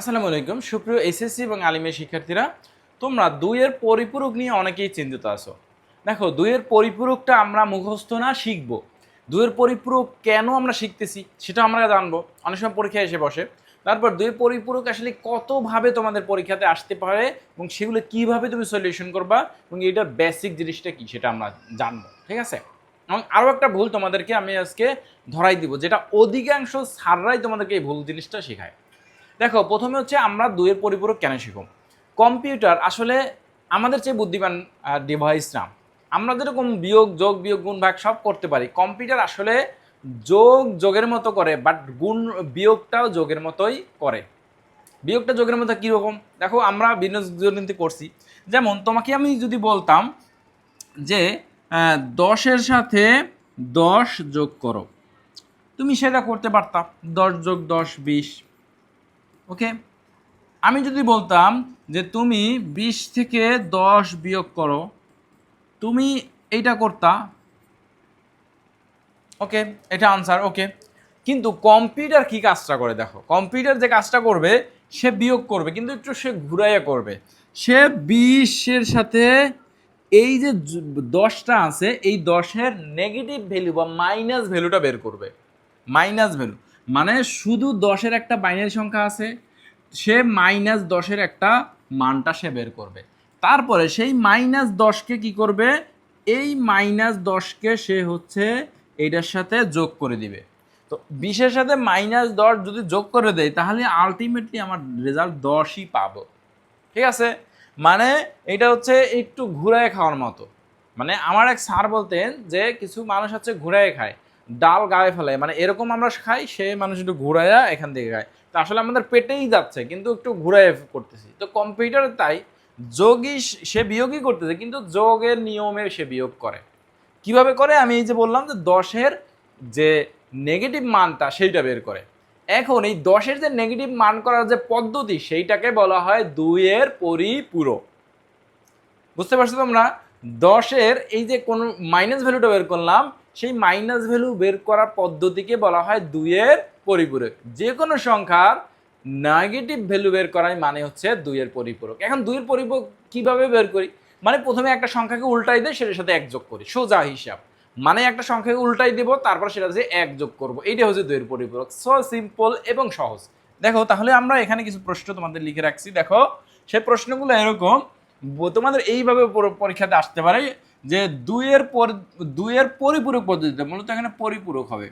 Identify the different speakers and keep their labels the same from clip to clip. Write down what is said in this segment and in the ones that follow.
Speaker 1: আসসালামু আলাইকুম সুপ্রিয় এসএসসি এবং আলিমের শিক্ষার্থীরা তোমরা দুইয়ের পরিপূরক নিয়ে অনেকেই চিন্তিত আছো দেখো দুইয়ের পরিপূরকটা আমরা মুখস্থ না শিখব দুইয়ের পরিপূরক কেন আমরা শিখতেছি সেটা আমরা জানবো অনেক সময় পরীক্ষায় এসে বসে তারপর দুইয়ের পরিপূরক আসলে কতভাবে তোমাদের পরীক্ষাতে আসতে পারে এবং সেগুলো কিভাবে তুমি সলিউশন করবা এবং এটার বেসিক জিনিসটা কী সেটা আমরা জানবো ঠিক আছে এবং আরও একটা ভুল তোমাদেরকে আমি আজকে ধরাই দিব যেটা অধিকাংশ সাররাই তোমাদেরকে এই ভুল জিনিসটা শেখায় দেখো প্রথমে হচ্ছে আমরা দুয়ের পরিপূরক কেন শিখব কম্পিউটার আসলে আমাদের চেয়ে বুদ্ধিমান ডিভাইস না আমরা যেরকম বিয়োগ যোগ বিয়োগ গুণ ভাগ সব করতে পারি কম্পিউটার আসলে যোগ যোগের মতো করে বাট গুণ বিয়োগটাও যোগের মতোই করে বিয়োগটা যোগের মতো কীরকম দেখো আমরা বিনোদনীতি করছি যেমন তোমাকে আমি যদি বলতাম যে দশের সাথে দশ যোগ করো তুমি সেটা করতে পারতাম দশ যোগ দশ বিশ ওকে আমি যদি বলতাম যে তুমি বিশ থেকে দশ বিয়োগ করো তুমি এইটা করতা ওকে এটা আনসার ওকে কিন্তু কম্পিউটার কি কাজটা করে দেখো কম্পিউটার যে কাজটা করবে সে বিয়োগ করবে কিন্তু একটু সে ঘুরাইয়া করবে সে বিশের সাথে এই যে দশটা আছে এই দশের নেগেটিভ ভ্যালু বা মাইনাস ভ্যালুটা বের করবে মাইনাস ভ্যালু মানে শুধু দশের একটা বাইনারি সংখ্যা আছে সে মাইনাস দশের একটা মানটা সে বের করবে তারপরে সেই মাইনাস দশকে কি করবে এই মাইনাস দশকে সে হচ্ছে এটার সাথে যোগ করে দিবে তো বিশের সাথে মাইনাস দশ যদি যোগ করে দেয় তাহলে আলটিমেটলি আমার রেজাল্ট দশই পাবো ঠিক আছে মানে এটা হচ্ছে একটু ঘুরায় খাওয়ার মতো মানে আমার এক স্যার বলতেন যে কিছু মানুষ হচ্ছে ঘুরায় খায় ডাল গায়ে ফেলে মানে এরকম আমরা খাই সে মানুষ একটু ঘুরাইয়া এখান থেকে খায় তো আসলে আমাদের পেটেই যাচ্ছে কিন্তু একটু ঘুরাই করতেছি তো কম্পিউটার তাই যোগই সে বিয়োগই করতেছে কিন্তু যোগের নিয়মে সে বিয়োগ করে কিভাবে করে আমি এই যে বললাম যে দশের যে নেগেটিভ মানটা সেইটা বের করে এখন এই দশের যে নেগেটিভ মান করার যে পদ্ধতি সেইটাকে বলা হয় দুইয়ের পরিপূরক বুঝতে পারছো তোমরা দশের এই যে কোন মাইনাস ভ্যালুটা বের করলাম সেই মাইনাস ভ্যালু বের করার পদ্ধতিকে বলা হয় দুইয়ের পরিপূরক যে কোনো সংখ্যার নেগেটিভ ভ্যালু বের করাই মানে হচ্ছে দুইয়ের পরিপূরক এখন দুইয়ের পরিপূরক কিভাবে বের করি মানে প্রথমে একটা সংখ্যাকে উল্টাই দিয়ে সেটার সাথে এক যোগ করি সোজা হিসাব মানে একটা সংখ্যাকে উল্টাই দেব তারপর সেটা যে এক যোগ করবো এইটা হচ্ছে দুইয়ের পরিপূরক সো সিম্পল এবং সহজ দেখো তাহলে আমরা এখানে কিছু প্রশ্ন তোমাদের লিখে রাখছি দেখো সেই প্রশ্নগুলো এরকম তোমাদের এইভাবে পরীক্ষাতে আসতে পারে যে দুইয়ের পর দুইয়ের পরিপূরক পদ্ধতিতে মূলত এখানে পরিপূরক হবে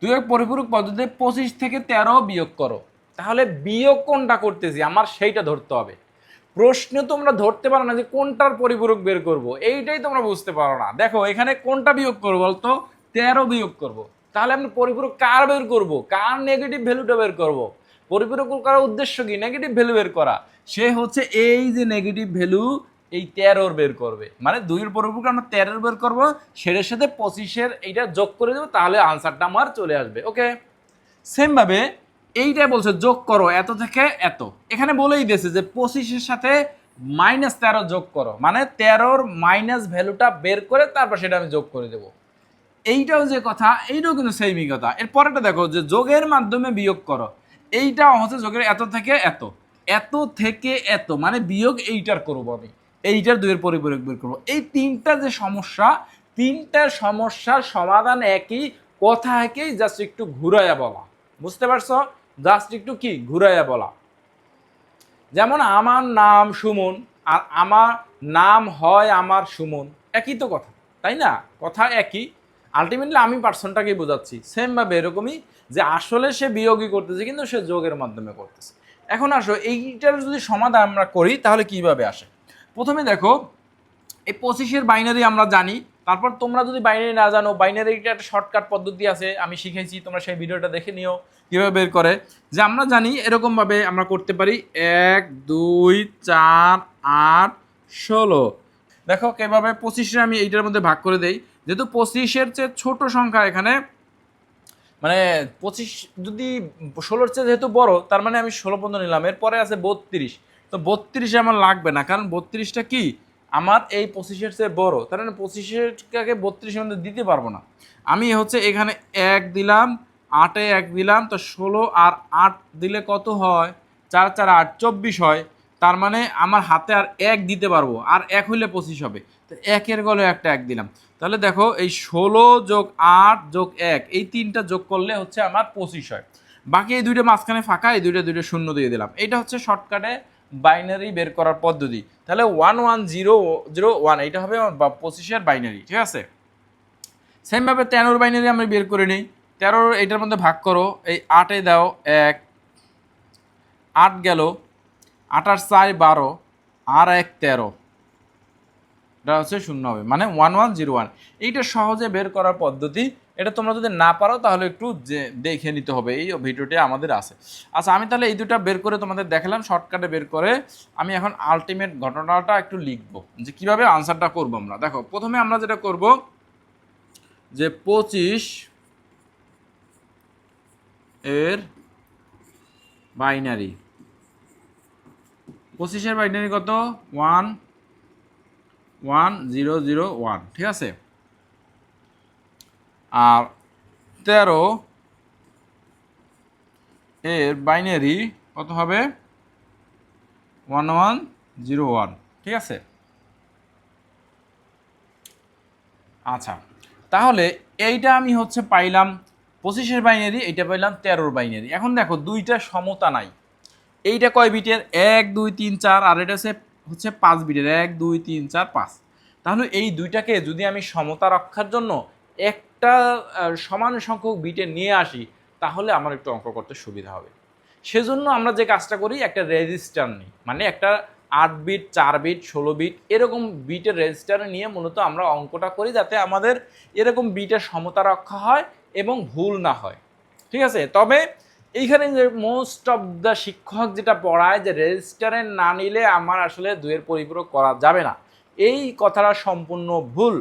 Speaker 1: দুইয়ের পরিপূরক পদ্ধতিতে পঁচিশ থেকে তেরো বিয়োগ করো তাহলে বিয়োগ কোনটা করতেছি আমার সেইটা ধরতে হবে প্রশ্ন তোমরা ধরতে পারো না যে কোনটার পরিপূরক বের করব এইটাই তোমরা বুঝতে পারো না দেখো এখানে কোনটা বিয়োগ করবো বলতো তেরো বিয়োগ করব। তাহলে আমি পরিপূরক কার বের করব কার নেগেটিভ ভ্যালুটা বের করব। পরিপূরক করার উদ্দেশ্য কি নেগেটিভ ভ্যালু বের করা সে হচ্ছে এই যে নেগেটিভ ভ্যালু এই তেরোর বের করবে মানে দুইয়ের পরবর্তী আমরা তেরোর বের করব সেটার সাথে পঁচিশের এইটা যোগ করে দেবো তাহলে আনসারটা আমার চলে আসবে ওকে সেমভাবে এইটা বলছে যোগ করো এত থেকে এত এখানে বলেই দিয়েছে যে পঁচিশের সাথে মাইনাস তেরো যোগ করো মানে তেরোর মাইনাস ভ্যালুটা বের করে তারপর সেটা আমি যোগ করে দেবো এইটাও যে কথা এইটাও কিন্তু সেইমই কথা এরপরেটা দেখো যে যোগের মাধ্যমে বিয়োগ করো এইটা হচ্ছে যোগের এত থেকে এত এত থেকে এত মানে বিয়োগ এইটার করবো আমি এইটার দুইয়ের পরিপূরক বের করবো এই তিনটা যে সমস্যা তিনটা সমস্যার সমাধান একই কথা একই জাস্ট একটু ঘুরাইয়া বলা বুঝতে পারছো জাস্ট একটু কি ঘুরাইয়া বলা যেমন আমার নাম সুমন আর আমার নাম হয় আমার সুমন একই তো কথা তাই না কথা একই আলটিমেটলি আমি পার্সনটাকেই বোঝাচ্ছি সেমভাবে এরকমই যে আসলে সে বিয়োগই করতেছে কিন্তু সে যোগের মাধ্যমে করতেছে এখন আসো এইটার যদি সমাধান আমরা করি তাহলে কিভাবে আসে প্রথমে দেখো এই পঁচিশের বাইনারি আমরা জানি তারপর তোমরা যদি বাইনারি না জানো বাইনারিটা একটা শর্টকাট পদ্ধতি আছে আমি শিখেছি তোমরা সেই ভিডিওটা দেখে নিও কীভাবে বের করে যে আমরা জানি এরকমভাবে আমরা করতে পারি এক দুই চার আট ষোলো দেখো কীভাবে পঁচিশে আমি এইটার মধ্যে ভাগ করে দেই যেহেতু পঁচিশের চেয়ে ছোট সংখ্যা এখানে মানে পঁচিশ যদি ষোলোর চেয়ে যেহেতু বড় তার মানে আমি ষোলো পর্যন্ত নিলাম এরপরে আছে বত্রিশ তো বত্রিশে আমার লাগবে না কারণ বত্রিশটা কি আমার এই পঁচিশের চেয়ে বড় তার মানে পঁচিশেরটাকে বত্রিশের মধ্যে দিতে পারবো না আমি হচ্ছে এখানে এক দিলাম আটে এক দিলাম তো ষোলো আর আট দিলে কত হয় চার চার আট চব্বিশ হয় তার মানে আমার হাতে আর এক দিতে পারবো আর এক হইলে পঁচিশ হবে তো একের গলে একটা এক দিলাম তাহলে দেখো এই ষোলো যোগ আট যোগ এক এই তিনটা যোগ করলে হচ্ছে আমার পঁচিশ হয় বাকি এই দুইটা মাঝখানে ফাঁকা এই দুইটা দুইটা শূন্য দিয়ে দিলাম এটা হচ্ছে শর্টকাটে বাইনারি বের করার পদ্ধতি তাহলে one one zero zero one এটা হবে আমার পঁচিশের বাইনারি ঠিক আছে সেমভাবে তেরোর বাইনারি আমরা বের করে নিই তেরোর এটার মধ্যে ভাগ করো এই আটে দাও এক আট গেল আটার চার বারো আর এক তেরো এটা হচ্ছে শূন্য হবে মানে ওয়ান ওয়ান জিরো ওয়ান এইটা সহজে বের করার পদ্ধতি এটা তোমরা যদি না পারো তাহলে একটু দেখে নিতে হবে এই ভিডিওটি আমাদের আছে আচ্ছা আমি তাহলে এই দুটা বের করে তোমাদের দেখালাম শর্টকাটে বের করে আমি এখন আলটিমেট ঘটনাটা একটু লিখবো যে কিভাবে আনসারটা করবো আমরা দেখো প্রথমে আমরা যেটা করব যে পঁচিশ এর বাইনারি পঁচিশের বাইনারি কত one one zero zero one ঠিক আছে আর তেরো এর বাইনারি কত হবে ওয়ান ওয়ান জিরো ওয়ান ঠিক আছে আচ্ছা তাহলে এইটা আমি হচ্ছে পাইলাম পঁচিশের বাইনারি এইটা পাইলাম তেরোর বাইনারি এখন দেখো দুইটা সমতা নাই এইটা কয় বিটের এক দুই তিন চার আর এটা হচ্ছে হচ্ছে পাঁচ বিটের এক দুই তিন চার পাঁচ তাহলে এই দুইটাকে যদি আমি সমতা রক্ষার জন্য একটা সমান সংখ্যক বিটে নিয়ে আসি তাহলে আমার একটু অঙ্ক করতে সুবিধা হবে সেজন্য আমরা যে কাজটা করি একটা রেজিস্টার নিই মানে একটা আট বিট চার বিট ষোলো বিট এরকম বিটের রেজিস্টার নিয়ে মূলত আমরা অঙ্কটা করি যাতে আমাদের এরকম বিটের সমতা রক্ষা হয় এবং ভুল না হয় ঠিক আছে তবে এইখানে যে মোস্ট অফ দ্য শিক্ষক যেটা পড়ায় যে রেজিস্টারে না নিলে আমার আসলে দুয়ের পরিপূরক করা যাবে না এই কথাটা সম্পূর্ণ ভুল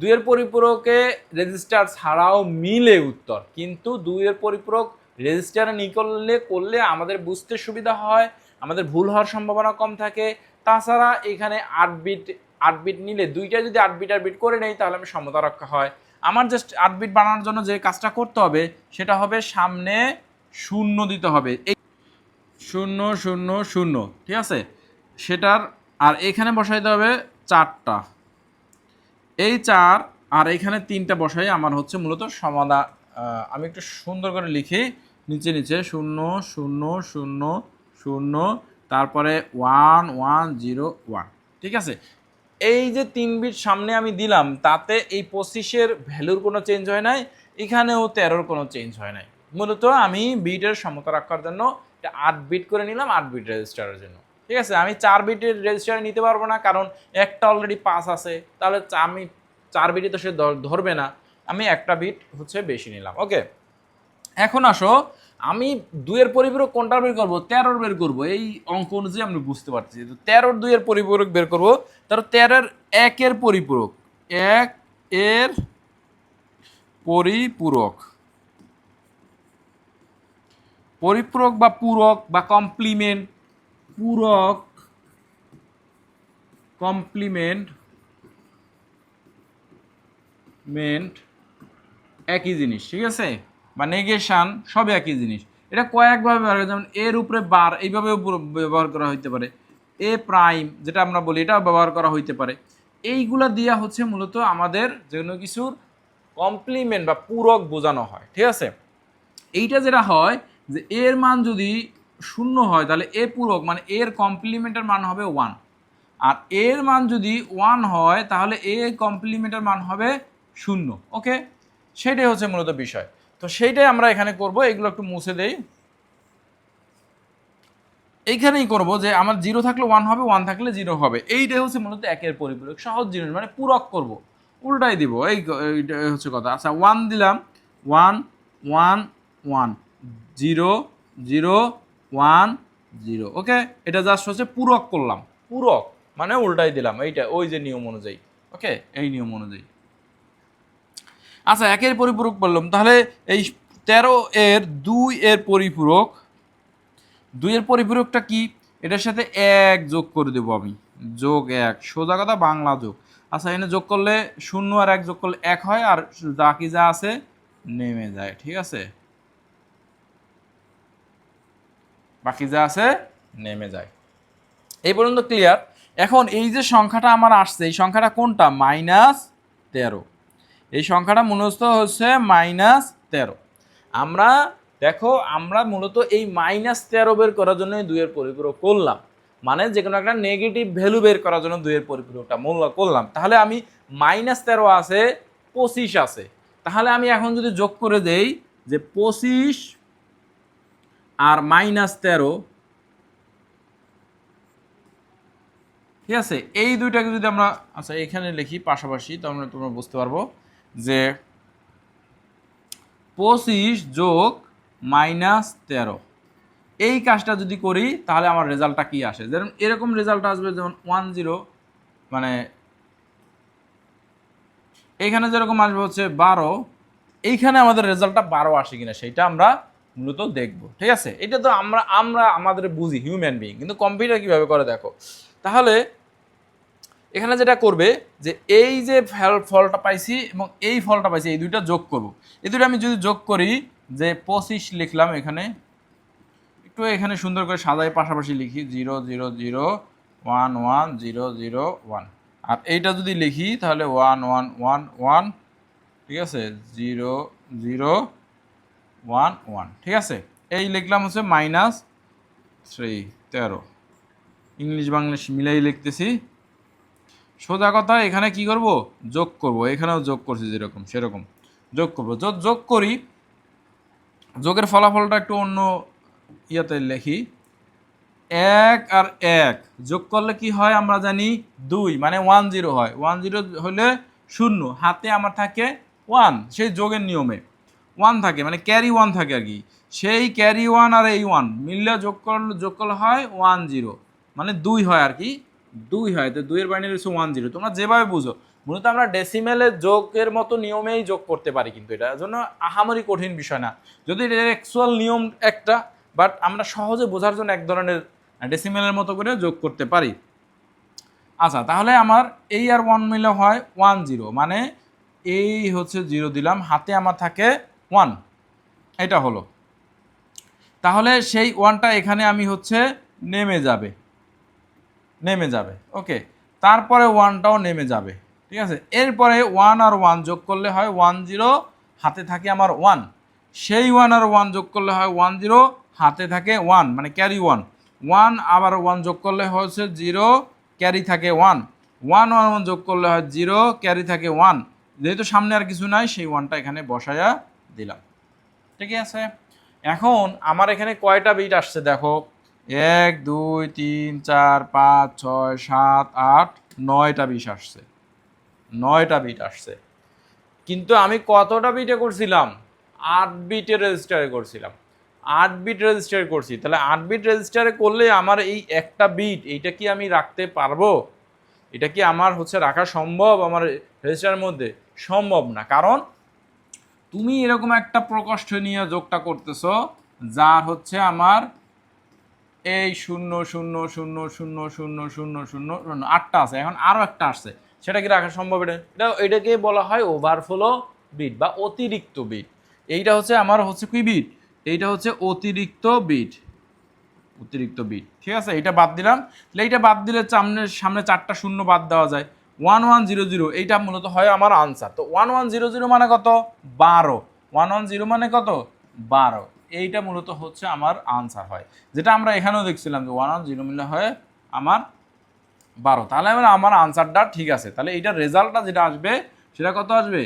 Speaker 1: দুইয়ের পরিপূরকে রেজিস্টার ছাড়াও মিলে উত্তর কিন্তু দুইয়ের পরিপূরক রেজিস্টারে নিকললে করলে আমাদের বুঝতে সুবিধা হয় আমাদের ভুল হওয়ার সম্ভাবনা কম থাকে তাছাড়া এখানে আট বিট আট বিট নিলে দুইটা যদি আট বিট আট বিট করে নেই তাহলে আমি সমতা রক্ষা হয় আমার জাস্ট আট বিট বানানোর জন্য যে কাজটা করতে হবে সেটা হবে সামনে শূন্য দিতে হবে এই শূন্য শূন্য শূন্য ঠিক আছে সেটার আর এখানে বসাইতে হবে চারটা এই চার আর এখানে তিনটা বসাই আমার হচ্ছে মূলত সমাধান আমি একটু সুন্দর করে লিখি নিচে নিচে শূন্য শূন্য শূন্য শূন্য তারপরে ওয়ান ওয়ান জিরো ওয়ান ঠিক আছে এই যে তিন বিট সামনে আমি দিলাম তাতে এই পঁচিশের ভ্যালুর কোনো চেঞ্জ হয় নাই এখানেও তেরোর কোনো চেঞ্জ হয় নাই মূলত আমি বিটের সমতা রাখার জন্য আট বিট করে নিলাম আট বিট রেজিস্টারের জন্য ঠিক আছে আমি চার বিটের রেজিস্টার নিতে পারবো না কারণ একটা অলরেডি পাস আছে তাহলে আমি চার বিটে তো সে ধরবে না আমি একটা বিট হচ্ছে বেশি নিলাম ওকে এখন আসো আমি দুয়ের পরিপূরক কোনটা বের করবো তেরোর বের করব এই অঙ্ক অনুযায়ী আমি বুঝতে পারছি তো তেরোর দুইয়ের পরিপূরক বের করবো তারপর তেরোর একের পরিপূরক এক এর পরিপূরক পরিপূরক বা পূরক বা কমপ্লিমেন্ট পূরক কমপ্লিমেন্ট মেন্ট একই জিনিস ঠিক আছে বা নেগেশান সব একই জিনিস এটা কয়েকভাবে ব্যবহার যেমন এর উপরে বার এইভাবেও ব্যবহার করা হইতে পারে এ প্রাইম যেটা আমরা বলি এটা ব্যবহার করা হইতে পারে এইগুলা দিয়া হচ্ছে মূলত আমাদের যে কোনো কিছুর কমপ্লিমেন্ট বা পূরক বোঝানো হয় ঠিক আছে এইটা যেটা হয় যে এর মান যদি শূন্য হয় তাহলে এ পূরক মানে এর কমপ্লিমেন্টের মান হবে ওয়ান আর এর মান যদি ওয়ান হয় তাহলে এ কমপ্লিমেন্টের মান হবে শূন্য ওকে সেটাই হচ্ছে মূলত বিষয় তো সেইটাই আমরা এখানে করব এগুলো একটু মুছে দেই এইখানেই করব যে আমার জিরো থাকলে ওয়ান হবে ওয়ান থাকলে জিরো হবে এইটাই হচ্ছে মূলত একের পরিপূরক সহজ জিনিস মানে পূরক করব উল্টাই দিব এই হচ্ছে কথা আচ্ছা ওয়ান দিলাম one one one zero zero one zero okay এটা জাস্ট হচ্ছে পূরক করলাম পূরক মানে উল্টাই দিলাম এইটা ওই যে নিয়ম অনুযায়ী ওকে এই নিয়ম অনুযায়ী আচ্ছা একের পরিপূরক বললাম তাহলে এই তেরো এর দুই এর পরিপূরক দুই এর পরিপূরকটা কি এটার সাথে এক যোগ করে দেবো আমি যোগ এক সোজা কথা বাংলা যোগ আচ্ছা এনে যোগ করলে শূন্য আর এক যোগ করলে এক হয় আর বাকি যা আছে নেমে যায় ঠিক আছে বাকি যা আছে নেমে যায় এই পর্যন্ত ক্লিয়ার এখন এই যে সংখ্যাটা আমার আসছে এই সংখ্যাটা কোনটা মাইনাস তেরো এই সংখ্যাটা মূলত হচ্ছে মাইনাস তেরো আমরা দেখো আমরা মূলত এই মাইনাস তেরো বের করার জন্য দুইয়ের পরিপূরক করলাম মানে যে কোনো একটা নেগেটিভ ভ্যালু বের করার জন্য দুইয়ের পরিপূরকটা মূল্য করলাম তাহলে আমি মাইনাস তেরো আছে পঁচিশ আছে তাহলে আমি এখন যদি যোগ করে দেই যে পঁচিশ আর মাইনাস তেরো ঠিক আছে এই দুইটাকে যদি আমরা আচ্ছা এখানে লিখি পাশাপাশি তাহলে তোমরা বুঝতে পারবো যে পঁচিশ যোগ মাইনাস তেরো এই কাজটা যদি করি তাহলে আমার রেজাল্টটা কি আসে যেমন এরকম রেজাল্ট আসবে যেমন ওয়ান জিরো মানে এখানে যেরকম আসবে হচ্ছে বারো এইখানে আমাদের রেজাল্টটা বারো আসে কিনা সেটা আমরা মূলত দেখব ঠিক আছে এটা তো আমরা আমরা আমাদের বুঝি হিউম্যান বিং কিন্তু কম্পিউটার কীভাবে করে দেখো তাহলে এখানে যেটা করবে যে এই যে ফলটা পাইছি এবং এই ফলটা পাইছি এই দুইটা যোগ করব এই দুটো আমি যদি যোগ করি যে পঁচিশ লিখলাম এখানে একটু এখানে সুন্দর করে সাজাই পাশাপাশি লিখি zero zero zero one one zero zero one আর এইটা যদি লিখি তাহলে ওয়ান ওয়ান ওয়ান ওয়ান ঠিক আছে জিরো জিরো ওয়ান ওয়ান ঠিক আছে এই লিখলাম হচ্ছে মাইনাস থ্রি তেরো ইংলিশ বাংলাদেশ মিলাই লিখতেছি সোজা কথা এখানে কি করব যোগ করব এখানেও যোগ করছি যেরকম সেরকম যোগ করব যোগ যোগ করি যোগের ফলাফলটা একটু অন্য ইয়াতে লেখি এক আর এক যোগ করলে কি হয় আমরা জানি দুই মানে ওয়ান জিরো হয় ওয়ান জিরো হলে শূন্য হাতে আমার থাকে ওয়ান সেই যোগের নিয়মে ওয়ান থাকে মানে ক্যারি ওয়ান থাকে আর কি সেই ক্যারি ওয়ান আর এই ওয়ান মিললে যোগ করলে যোগ করলে হয় ওয়ান জিরো মানে দুই হয় আর কি দুই হয় তো দুইয়ের বাইনারি হচ্ছে ওয়ান জিরো তোমরা যেভাবে বুঝো মূলত আমরা ডেসিমেলের যোগের মতো নিয়মেই যোগ করতে পারি কিন্তু এটা জন্য আহামরি কঠিন বিষয় না যদি এটা অ্যাকচুয়াল নিয়ম একটা বাট আমরা সহজে বোঝার জন্য এক ধরনের ডেসিমেলের মতো করে যোগ করতে পারি আচ্ছা তাহলে আমার এই আর ওয়ান মিলে হয় ওয়ান জিরো মানে এই হচ্ছে জিরো দিলাম হাতে আমার থাকে ওয়ান এটা হলো তাহলে সেই ওয়ানটা এখানে আমি হচ্ছে নেমে যাবে নেমে যাবে ওকে তারপরে ওয়ানটাও নেমে যাবে ঠিক আছে এরপরে ওয়ান আর ওয়ান যোগ করলে হয় ওয়ান জিরো হাতে থাকে আমার ওয়ান সেই ওয়ান আর ওয়ান যোগ করলে হয় ওয়ান জিরো হাতে থাকে ওয়ান মানে ক্যারি ওয়ান ওয়ান আবার ওয়ান যোগ করলে হচ্ছে জিরো ক্যারি থাকে ওয়ান ওয়ান ওয়ান ওয়ান যোগ করলে হয় জিরো ক্যারি থাকে ওয়ান যেহেতু সামনে আর কিছু নাই সেই ওয়ানটা এখানে বসায়া দিলাম ঠিক আছে এখন আমার এখানে কয়টা বিট আসছে দেখো এক দুই তিন চার পাঁচ ছয় সাত আট নয়টা বিট আসছে নয়টা বিট আসছে কিন্তু আমি কতটা বিটে করছিলাম আট বিটে রেজিস্টারে করছিলাম আট বিট রেজিস্টার করছি তাহলে আট বিট রেজিস্টারে করলে আমার এই একটা বিট এইটা কি আমি রাখতে পারবো এটা কি আমার হচ্ছে রাখা সম্ভব আমার রেজিস্টারের মধ্যে সম্ভব না কারণ তুমি এরকম একটা প্রকষ্ঠনীয় যোগটা করতেছ যার হচ্ছে আমার এই শূন্য শূন্য শূন্য শূন্য শূন্য শূন্য শূন্য শূন্য আটটা আছে এখন আরও একটা আসছে সেটা কি রাখা সম্ভব এটা এটা এটাকে বলা হয় ওভারফ্লো বিট বা অতিরিক্ত বিট এইটা হচ্ছে আমার হচ্ছে কি বিট এইটা হচ্ছে অতিরিক্ত বিট অতিরিক্ত বিট ঠিক আছে এটা বাদ দিলাম তাহলে এইটা বাদ দিলে সামনে সামনে চারটা শূন্য বাদ দেওয়া যায় ওয়ান ওয়ান জিরো জিরো এইটা মূলত হয় আমার আনসার তো ওয়ান ওয়ান জিরো জিরো মানে কত বারো ওয়ান ওয়ান জিরো মানে কত বারো এইটা মূলত হচ্ছে আমার আনসার হয় যেটা আমরা এখানেও দেখছিলাম যে ওয়ান ওয়ান জিরো মিলে হয় আমার বারো তাহলে আমার আমার আনসারটা ঠিক আছে তাহলে এইটার রেজাল্টটা যেটা আসবে সেটা কত আসবে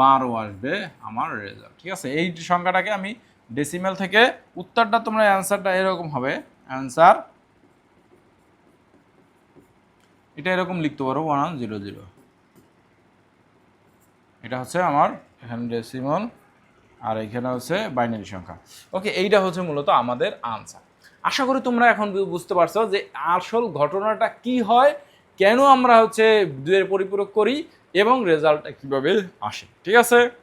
Speaker 1: বারো আসবে আমার রেজাল্ট ঠিক আছে এই সংখ্যাটাকে আমি ডেসিমেল থেকে উত্তরটা তোমরা অ্যান্সারটা এরকম হবে অ্যান্সার এটা এরকম লিখতে পারো ওয়ান জিরো জিরো এটা হচ্ছে আমার এখানে ডেসিমল আর এখানে হচ্ছে বাইনারি সংখ্যা ওকে এইটা হচ্ছে মূলত আমাদের আনসার আশা করি তোমরা এখন বুঝতে পারছো যে আসল ঘটনাটা কি হয় কেন আমরা হচ্ছে দুয়ের পরিপূরক করি এবং রেজাল্টটা কীভাবে আসে ঠিক আছে